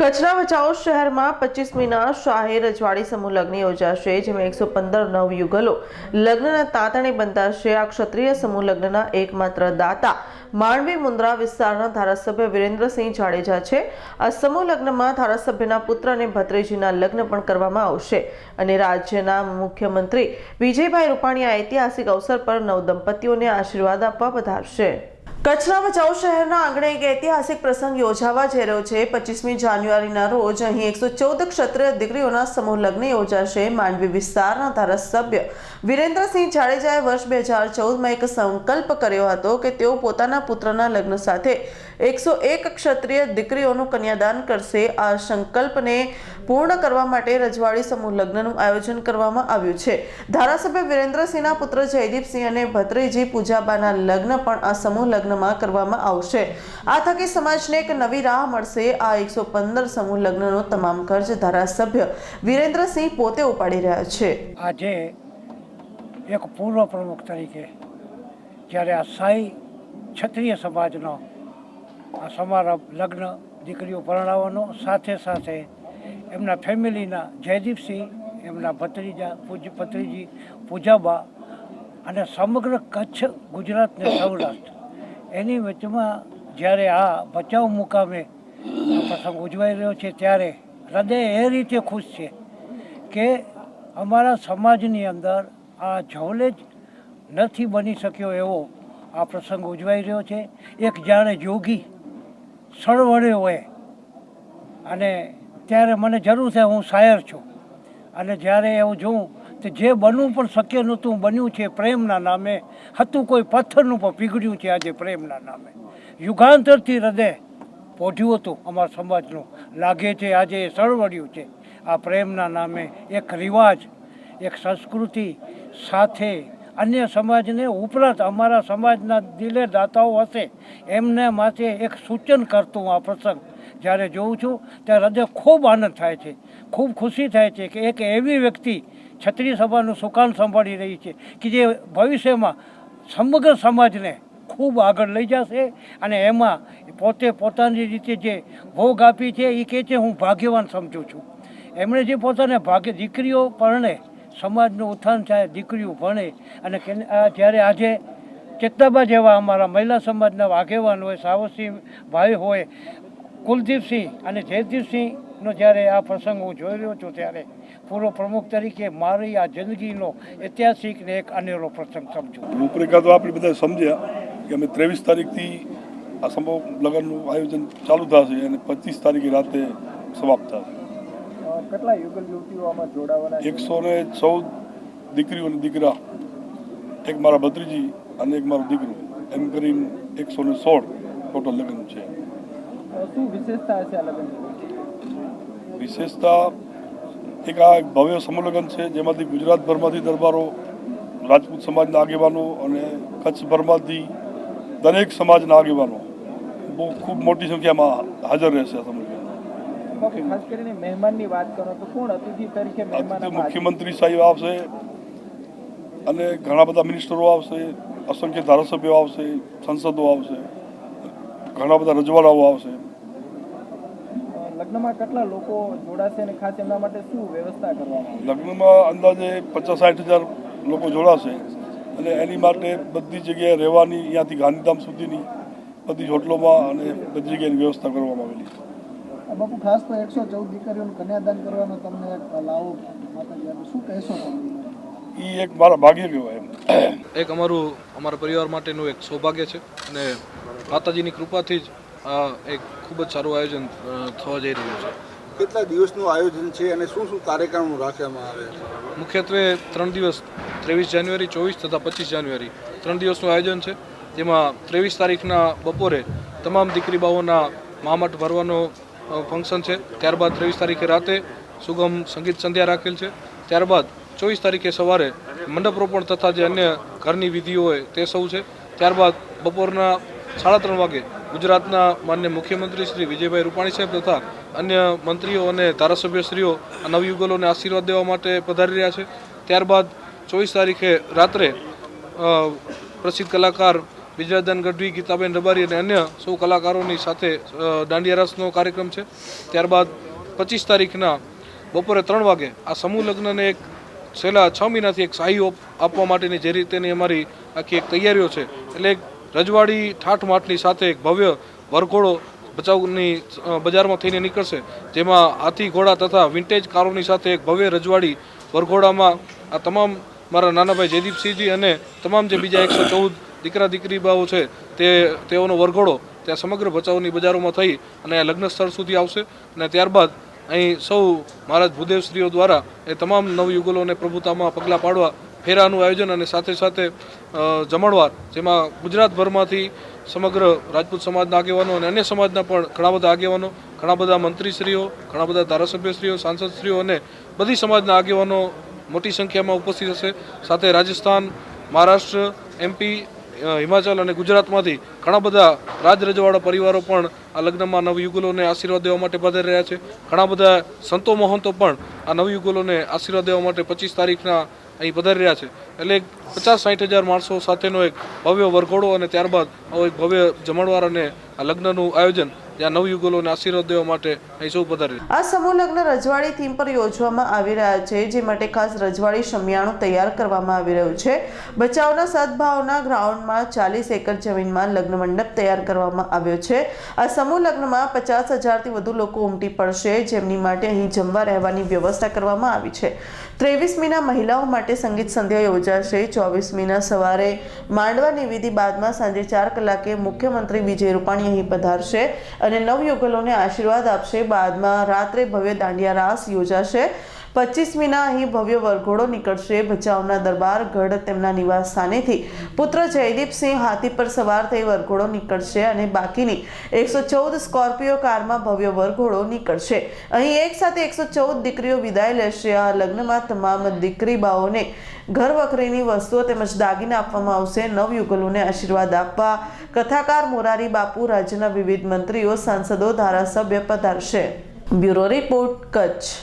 કચ્છના ભચાઉ શહેરમાં પચીસમીના શાહી રજવાડી સમૂહ લગ્ન યોજાશે, જેમાં એકસો પંદર નવયુગલો લગ્નના તાતણે બંધાશે. આ ક્ષત્રિય સમૂહ લગ્નના એકમાત્ર દાતા માંડવી મુન્દ્રા વિસ્તારના ધારાસભ્ય વિરેન્દ્રસિંહ જાડેજા છે. આ સમૂહ લગ્નમાં ધારાસભ્યના પુત્ર અને ભત્રીજીના લગ્ન પણ કરવામાં આવશે અને રાજ્યના મુખ્યમંત્રી વિજયભાઈ રૂપાણી આ ઐતિહાસિક અવસર પર નવદંપતીઓને આશીર્વાદ આપવા પધારશે. કચ્છના ભચાઉ શહેરના આંગણે એક ઐતિહાસિક પ્રસંગ યોજાવા જઈ રહ્યો છે. પચીસમી જાન્યુઆરીના રોજ અહીં એકસો ચૌદ ક્ષત્રિય દીકરીઓના સમૂહ લગ્ન યોજાશે. માંડવી વિસ્તારના ધારાસભ્ય વિરેન્દ્રસિંહ જાડેજાએ વર્ષ બે હજાર ચૌદમાં એક સંકલ્પ કર્યો હતો કે તેઓ પોતાના પુત્રના લગ્ન સાથે એકસો એક ક્ષત્રિય દીકરીઓનું કન્યાદાન કરશે. આ સંકલ્પને પૂર્ણ કરવા માટે રજવાડી સમૂહ લગ્નનું આયોજન કરવામાં આવ્યું છે. ધારાસભ્ય વિરેન્દ્રસિંહના પુત્ર જયદીપસિંહ અને ભત્રીજી પૂજાબાના લગ્ન પણ આ સમૂહ લગ્નમાં કરવામાં આવશે. આ થકી સમાજને એક નવી રાહ મળશે. આ એકસો પંદર સમૂહ લગ્નનો તમામ ખર્ચ ધારાસભ્ય વિરેન્દ્રસિંહ પોતે ઉપાડી રહ્યા છે. આજે એક પૂર્વ પ્રમુખ તરીકે જ્યારે આ સાઈ ક્ષત્રિય સમાજનો આ સમારંભ લગ્ન દીકરીઓ પરણાવવાનો સાથે સાથે એમના ફેમિલીના જયદીપસિંહ, એમના ભત્રીજા પૂજ, ભત્રીજી પૂજાબા અને સમગ્ર કચ્છ ગુજરાત ને સૌરાષ્ટ્ર. એની વચમાં જ્યારે આ બચાવ મુકામે પ્રસંગ ઉજવાઈ રહ્યો છે, ત્યારે હૃદય એ રીતે ખુશ છે કે અમારા સમાજની અંદર આ જવલે જ નથી બની શક્યો એવો આ પ્રસંગ ઉજવાઈ રહ્યો છે. એક જાણે જોગી સળવડ્યો હોય અને ત્યારે મને જરૂર છે હું શાયર છું. અને જ્યારે એવું જોઉં તો જે બનવું પણ શક્ય નહોતું, બન્યું છે પ્રેમના નામે, હતું કોઈ પથ્થરનું પણ પીગળ્યું છે આજે પ્રેમના નામે. યુગાંતરથી હૃદય પોઢ્યું હતું અમારા સમાજનું. લાગે છે આજે એ સળવળ્યું છે. આ પ્રેમના નામે એક રિવાજ, એક સંસ્કૃતિ સાથે અન્ય સમાજને ઉપરાંત અમારા સમાજના દિલે દાતાઓ હશે. એમને માટે એક સૂચન કરતું આ પ્રસંગ. જ્યારે જોઉં છું, ત્યારે હૃદય ખૂબ આનંદ થાય છે, ખૂબ ખુશી થાય છે કે એક એવી વ્યક્તિ છત્રી સભાનું સુકાન સંભાળી રહી છે કે જે ભવિષ્યમાં સમગ્ર સમાજને ખૂબ આગળ લઈ જશે અને એમાં પોતે પોતાની રીતે જે ભોગ આપી છે એ કહે છે, હું ભાગ્યવાન સમજું છું. એમણે જે પોતાને ભાગ્ય, દીકરીઓ પરણે સમાજનું ઉત્થાન થાય, દીકરીઓ ભણે અને જ્યારે આજે ચેતનાબા જેવા અમારા મહિલા સમાજના આગેવાન હોય સાવસી ભાઈ હોય કુલદીપસિંહ અને જયદીપસિંહનો જ્યારે આ પ્રસંગ હું જોઈ રહ્યો છું ત્યારે પૂર્વ પ્રમુખ તરીકે મારી આ જિંદગીનો ઐતિહાસિક ને એક અનેરો પ્રસંગ સમજો. રૂપરેખા તો આપણે બધા સમજ્યા કે અમે ત્રેવીસ તારીખથી આ સંભવ લગ્નનું આયોજન ચાલુ થશે અને પચીસ તારીખે રાતે સમાપ્ત થશે. કેટલા યુગલ યુવતીઓ આમાં જોડાવાના એકસો ને ચૌદ દીકરીઓ અને દીકરા. એક મારા ભત્રીજી અને એક મારો દીકરો. એમ કરીને એકસો ને સોળ ટોટલ લગ્ન છે. શું વિશેષતા હશે આ લગ્નની? વિશેષતા એક આ ભવ્ય સમૂહલગ્ન છે જેમાંથી ગુજરાતભરમાંથી દરબારો રાજપૂત સમાજના આગેવાનો અને કચ્છભરમાંથી દરેક સમાજના આગેવાનો બહુ ખૂબ મોટી સંખ્યામાં હાજર રહેશે? મુખ્યમંત્રી સાહેબ આવશે અને ઘણા બધા મિનિસ્ટરો આવશે અસંખ્ય ધારાસભ્યો આવશે સંસદો આવશે ઘણા બધા રજવાડાઓ આવશે. લગ્નમાં કેટલા લોકો જોડાશે અને ખાસ એમના માટે શું વ્યવસ્થા કરવામાં લગ્નમાં અંદાજે પચાસ સાઠ હજાર લોકો જોડાશે. અને એની માટે બધી જગ્યાએ રહેવાની અહીંયાથી ગાંધીધામ સુધીની બધી હોટલોમાં અને બધી જગ્યાની વ્યવસ્થા કરવામાં આવેલી છે. બાપુ ખાસ તો એકસો ચૌદ દીકરીઓનું કન્યાદાન કરવાનો તમને એક લાવો. શું કહેશો તમે? એ એક મારા ભાગ્ય કહેવાય એમ. એક અમારું અમારા પરિવાર માટેનું એક સૌભાગ્ય છે. અને માતાજીની કૃપાથી જ એક ખૂબ જ સારું આયોજન થવા જઈ રહ્યું છે. કેટલા દિવસનું આયોજન છે અને શું શું કાર્યક્રમ રાખવામાં આવે છે? મુખ્યત્વે ત્રણ દિવસ ત્રેવીસ જાન્યુઆરી ચોવીસ તથા પચીસ જાન્યુઆરી. ત્રણ દિવસનું આયોજન છે જેમાં ત્રેવીસ તારીખના બપોરે તમામ દીકરી બાઓના મામટ ભરવાનો ફંક્શન છે. ત્યારબાદ ત્રેવીસ તારીખે રાતે સુગમ સંગીત સંધ્યા રાખેલ છે. ત્યારબાદ ચોવીસ તારીખે સવારે મંડપ રોપણ તથા જે અન્ય ઘરની વિધિઓ હોય તે સૌ છે. ત્યારબાદ બપોરના સાડા ત્રણ વાગે ગુજરાતના માન્ય મુખ્યમંત્રી શ્રી વિજયભાઈ રૂપાણી સાહેબ તથા અન્ય મંત્રીઓ અને ધારાસભ્યશ્રીઓ આ નવયુગલોને આશીર્વાદ દેવા માટે પધારી રહ્યા છે. ત્યારબાદ ચોવીસ તારીખે રાત્રે પ્રસિદ્ધ કલાકાર બિજરાદાન ગઢવી, ગીતાબેન રબારી અને અન્ય સૌ કલાકારોની સાથે દાંડિયા રસનો કાર્યક્રમ છે. ત્યારબાદ પચીસ તારીખના બપોરે ત્રણ વાગે આ સમૂહ લગ્નને એક છેલ્લા છ મહિનાથી એક સહાયો આપવા માટેની જે રીતેની અમારી આખી એક તૈયારીઓ છે. એટલે એક રજવાડી ઠાઠમાઠની સાથે એક ભવ્ય વરઘોડો બચાવની બજારમાં થઈને નીકળશે. જેમાં હાથી ઘોડા તથા વિન્ટેજ કારોની સાથે એક ભવ્ય રજવાડી વરઘોડામાં આ તમામ મારા નાનાભાઈ જયદીપસિંહજી અને તમામ જે બીજા એકસો ચૌદ દીકરા દીકરીબાઓ છે, તે, તેઓનો વરઘોડો ત્યાં સમગ્ર ભચાઉની બજારોમાં થઈ અને લગ્ન સ્થળ સુધી આવશે. અને ત્યારબાદ અહીં સૌ મહારાજ ભૂદેવશ્રીઓ દ્વારા એ તમામ નવયુગલોને પ્રભુતામાં પગલાં પાડવા ફેરાનું આયોજન અને સાથે સાથે જમણવાર, જેમાં ગુજરાતભરમાંથી સમગ્ર રાજપૂત સમાજના આગેવાનો અને અન્ય સમાજના પણ ઘણા બધા આગેવાનો, ઘણા બધા મંત્રીશ્રીઓ, ઘણા બધા ધારાસભ્યશ્રીઓ, સાંસદશ્રીઓ અને બધી સમાજના આગેવાનો મોટી સંખ્યામાં ઉપસ્થિત હશે. સાથે રાજસ્થાન, મહારાષ્ટ્ર એમપી હિમાચલ અને ગુજરાતમાંથી ઘણા બધા રાજ રજવાડા પરિવારો પણ આ લગ્નમાં નવયુગલોને આશીર્વાદ દેવા માટે પધારી રહ્યા છે. ઘણા બધા સંતો મહંતો પણ આ નવયુગલોને આશીર્વાદ દેવા માટે પચીસ તારીખના અહીં પધારી રહ્યા છે. એટલે પચાસ સાઠ હજાર માણસો સાથેનો એક ભવ્ય વરઘોડો અને ત્યારબાદ આવો એક ભવ્ય જમણવાર અને લગ્નનું આયોજન જ્યાં નવયુગલોને આશીર્વાદ દેવા માટે અહીં સૌ પધારી આ સમૂહ રજવાડી થીમ પર યોજવામાં આવી રહ્યા છે, જે માટે ખાસ રજવાડી શમિયાણું તૈયાર કરવામાં આવી રહ્યું છે. બચાવના સદભાવના ગ્રાઉન્ડમાં ચાલીસ એકર જમીનમાં લગ્ન મંડપ તૈયાર કરવામાં આવ્યો છે. આ સમૂહ પચાસ હજારથી વધુ લોકો ઉમટી પડશે, જેમની માટે અહીં જમવા રહેવાની વ્યવસ્થા કરવામાં આવી છે. ત્રેવીસમીના મહિલાઓ માટે સંગીત સંધ્યા યોજાશે. ચોવીસમીના સવારે માંડવાની વિધિ બાદમાં સાંજે ચાર કલાકે મુખ્યમંત્રી વિજય રૂપાણી અહીં પધારશે અને નવયુગલોને આશીર્વાદ આપશે. બાદમાં રાત્રે ભવ્ય દાંડિયા રાસ યોજાશે. પચીસમીના અહીં ભવ્ય વરઘોડો નીકળશે. ભચાઉના દરબાર ગઢ તેમના નિવાસ સ્થાનેથી પુત્ર જયદીપસિંહ હાથી પર સવાર થઈ વરઘોડો નીકળશે અને બાકીની એકસો ચૌદ સ્કોર્પિયો કારમાં ભવ્ય વરઘોડો નીકળશે. અહીં એક સાથે એકસો ચૌદ દીકરીઓ વિદાય લેશે. આ લગ્નમાં તમામ દીકરી બાઓને ઘર વખરીની વસ્તુઓ તેમજ દાગીના આપવામાં આવશે. નવયુગલોને આશીર્વાદ આપવા કથાકાર મોરારી બાપુ રાજ્યના વિવિધ મંત્રીઓ, સાંસદો, ધારાસભ્ય પધારશે. Bureau report, Kutch.